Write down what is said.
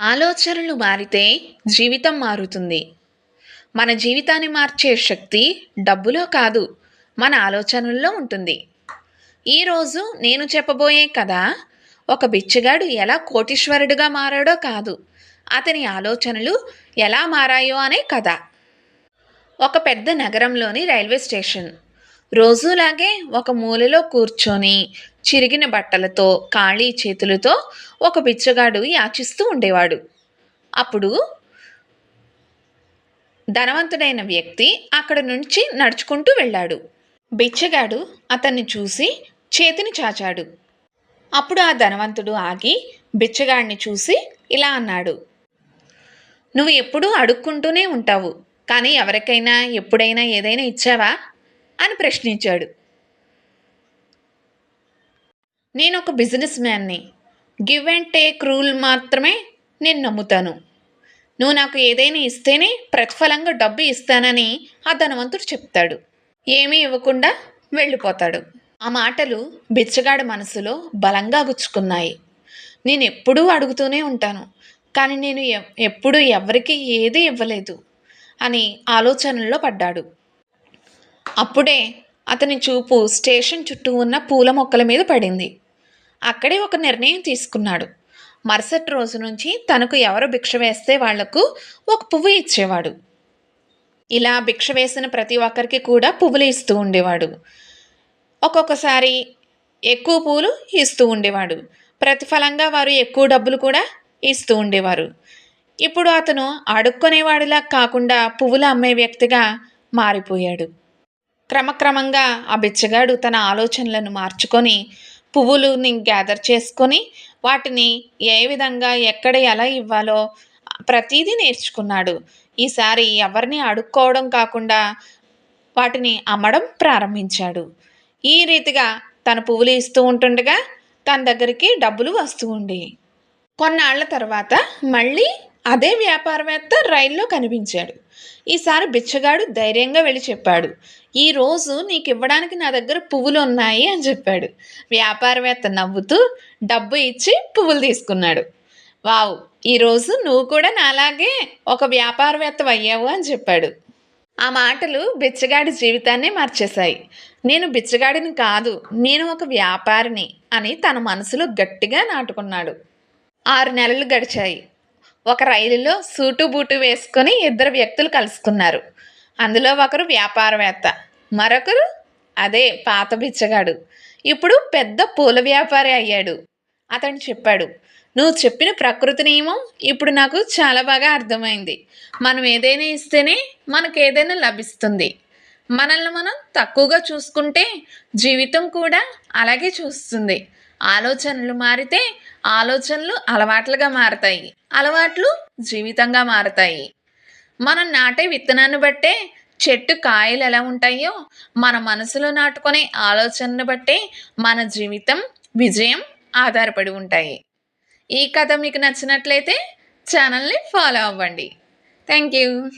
ఆలోచనలు మారితే జీవితం మారుతుంది. మన జీవితాన్ని మార్చే శక్తి డబ్బులో కాదు మన ఆలోచనల్లో ఉంటుంది. ఈరోజు నేను చెప్పబోయే కథ ఒక బిచ్చగాడు ఎలా కోటీశ్వరుడిగా మారాడో కాదు అతని ఆలోచనలు ఎలా మారాయో అనే కథ. ఒక పెద్ద నగరంలోని రైల్వే స్టేషన్. రోజులాగే ఒక మూలలో కూర్చొని చిరిగిన బట్టలతో ఖాళీ చేతులతో ఒక బిచ్చగాడు యాచిస్తూ ఉండేవాడు. అప్పుడు ధనవంతుడైన వ్యక్తి అక్కడ నుంచి నడుచుకుంటూ వెళ్ళాడు. బిచ్చగాడు అతన్ని చూసి చేతిని చాచాడు. అప్పుడు ఆ ధనవంతుడు ఆగి బిచ్చగాడిని చూసి ఇలా అన్నాడు. నువ్వు ఎప్పుడూ అడుక్కుంటూనే ఉంటావు కానీ ఎవరికైనా ఎప్పుడైనా ఏదైనా ఇచ్చావా? అని ప్రశ్నించాడు. నేను ఒక బిజినెస్ మ్యాన్ని. గివ్ అండ్ టేక్ రూల్ మాత్రమే నేను నమ్ముతాను. నువ్వు నాకు ఏదైనా ఇస్తేనే ప్రతిఫలంగా డబ్బు ఇస్తానని ఆ ధనవంతుడు చెప్తాడు. ఏమీ ఇవ్వకుండా వెళ్ళిపోతాడు. ఆ మాటలు బిచ్చగాడి మనసులో బలంగా గుచ్చుకున్నాయి. నేను ఎప్పుడూ అడుగుతూనే ఉంటాను. కానీ నేను ఎప్పుడు ఎప్పుడూ ఎవరికి ఏదీ ఇవ్వలేదు అని ఆలోచనల్లో పడ్డాడు. అప్పుడే అతని చూపు స్టేషన్ చుట్టూ ఉన్న పూల మొక్కల మీద పడింది. అక్కడే ఒక నిర్ణయం తీసుకున్నాడు. మరుసటి రోజు నుంచి తనకు ఎవరు భిక్ష వేస్తే వాళ్ళకు ఒక పువ్వు ఇచ్చేవాడు. ఇలా భిక్ష వేసిన ప్రతి ఒక్కరికి కూడా పువ్వులు ఇస్తూ ఉండేవాడు. ఒక్కొక్కసారి ఎక్కువ పూలు ఇస్తూ ఉండేవాడు. ప్రతిఫలంగా వారు ఎక్కువ డబ్బులు కూడా ఇస్తూ ఉండేవారు. ఇప్పుడు అతను అడుక్కునేవాడిలా కాకుండా పువ్వులు అమ్మే వ్యక్తిగా మారిపోయాడు. క్రమక్రమంగా ఆ బిచ్చగాడు తన ఆలోచనలను మార్చుకొని పువ్వులని గ్యాదర్ చేసుకొని వాటిని ఏ విధంగా ఎక్కడ ఎలా ఇవ్వాలో ప్రతిదీ నేర్చుకున్నాడు. ఈసారి ఎవరిని అడుక్కోవడం కాకుండా వాటిని అమ్మడం ప్రారంభించాడు. ఈ రీతిగా తన పువ్వులు ఇస్తూ ఉంటుండగా తన దగ్గరికి డబ్బులు వస్తూ ఉండి. కొన్నాళ్ళ తర్వాత మళ్ళీ అదే వ్యాపారవేత్త రైల్లో కనిపించాడు. ఈసారి బిచ్చగాడు ధైర్యంగా వెళ్ళి చెప్పాడు. ఈ రోజు నీకు ఇవ్వడానికి నా దగ్గర పువ్వులు ఉన్నాయి అని చెప్పాడు. వ్యాపారవేత్త నవ్వుతూ డబ్బు ఇచ్చి పువ్వులు తీసుకున్నాడు. వావ్ ఈరోజు నువ్వు కూడా నాలాగే ఒక వ్యాపారవేత్త అయ్యావు అని చెప్పాడు. ఆ మాటలు బిచ్చగాడి జీవితాన్నే మార్చేశాయి. నేను బిచ్చగాడిని కాదు నేను ఒక వ్యాపారిని అని తన మనసులో గట్టిగా నాటుకున్నాడు. ఆరు నెలలు గడిచాయి. ఒక రైలులో సూటు బూటు వేసుకొని ఇద్దరు వ్యక్తులు కలుసుకున్నారు. అందులో ఒకరు వ్యాపారవేత్త మరొకరు అదే పాత బిచ్చగాడు. ఇప్పుడు పెద్ద పూల వ్యాపారి అయ్యాడు. అతను చెప్పాడు నువ్వు చెప్పిన ప్రకృతి నియమం ఇప్పుడు నాకు చాలా బాగా అర్థమైంది. మనం ఏదైనా ఇస్తేనే మనకు ఏదైనా లభిస్తుంది. మనల్ని మనం తక్కువగా చూసుకుంటే జీవితం కూడా అలాగే చూస్తుంది. ఆలోచనలు మారితే ఆలోచనలు అలవాట్లుగా మారతాయి. అలవాట్లు జీవితంగా మారతాయి. మనం నాటే విత్తనాన్ని బట్టే చెట్టు కాయలు ఎలా ఉంటాయో మన మనసులో నాటుకునే ఆలోచనను బట్టే మన జీవితం విజయం ఆధారపడి ఉంటాయి. ఈ కథ మీకు నచ్చినట్లయితే ఛానల్ని ఫాలో అవ్వండి. Thank you